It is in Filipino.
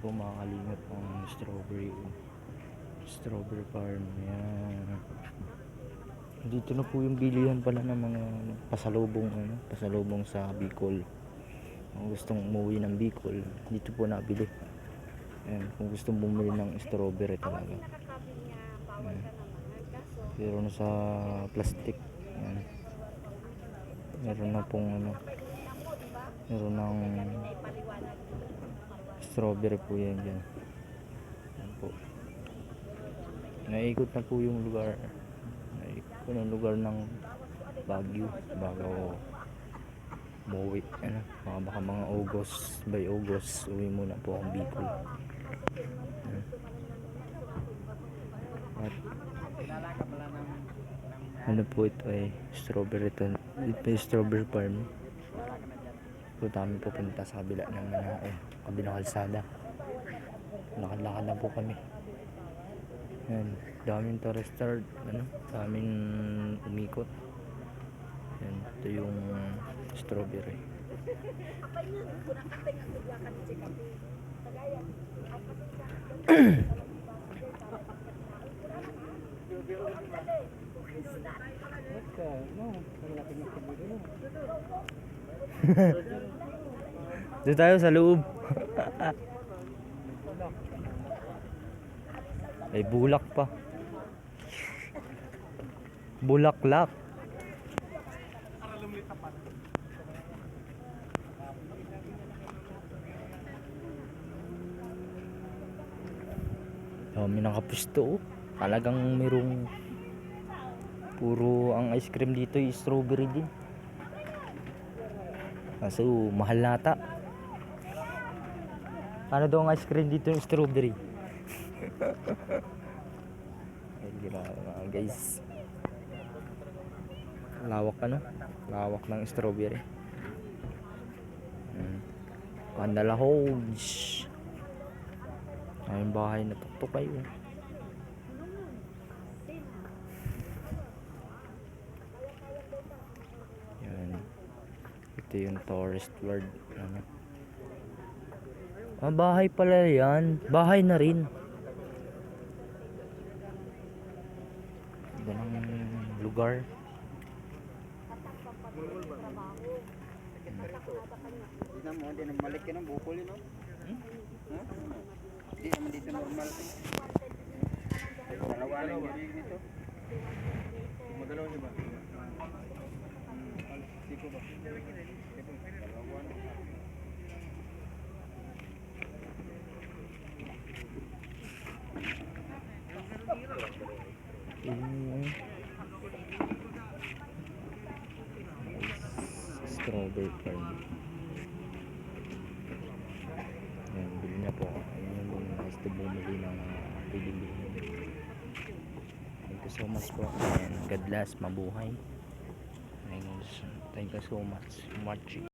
po makakalingap ang strawberry. Strawberry farm yan. Dito na po yung bilihan pala ng mga pasalubong ano, pasalubong sa Bicol. Kung gustong umuwi ng Bicol dito po nabili. Yan, kung gustong bumili ng strawberry talaga. Yan. pero nasa plastic yan. meron na pong ano meron ng strawberry po yan dyan. Yan po. Naikot na po yung lugar. Naikot po lugar ng Baguio bago umuwi ano, mga baka mga August by August uwi muna po ang Bicol. At ano po ito ay strawberry to ito ay strawberry farm po kami pupunta sa kabila ng mga eh, kabilang kalsada. Lakad-lakad na po kami. Yan daming tourister ano daming umikot. Yan ito yung strawberry Doon tayo sa loob. May bulak pa. Bulaklak. Oh, may nakapusto oh. Talagang mayroong puro ang ice cream dito ay strawberry din. Kaso mahal nata. Ano daw ang ice cream dito yung strawberry? Ay, grabe mga guys. Lawak ano? Lawak ng strawberry. Hmm. Pandala Homes. Ay, bahay na kayo. Yan. Ito yung tourist ward. Ano. Ah, bahay pala yan. Bahay na rin. Ganda ng lugar. Tignan mo, hindi naman malik yan ang bukol yun, no? Ha? Hindi naman dito normal. Dalawa na yung nito. Magalaw niyo ba? Siko ba? Dalawa na. Yung strawberry farm. Yan, bili na po. Ayun yung gusto bumili ng pilihin. Thank you so much po. And God bless, mabuhay. Thank you so much. Much.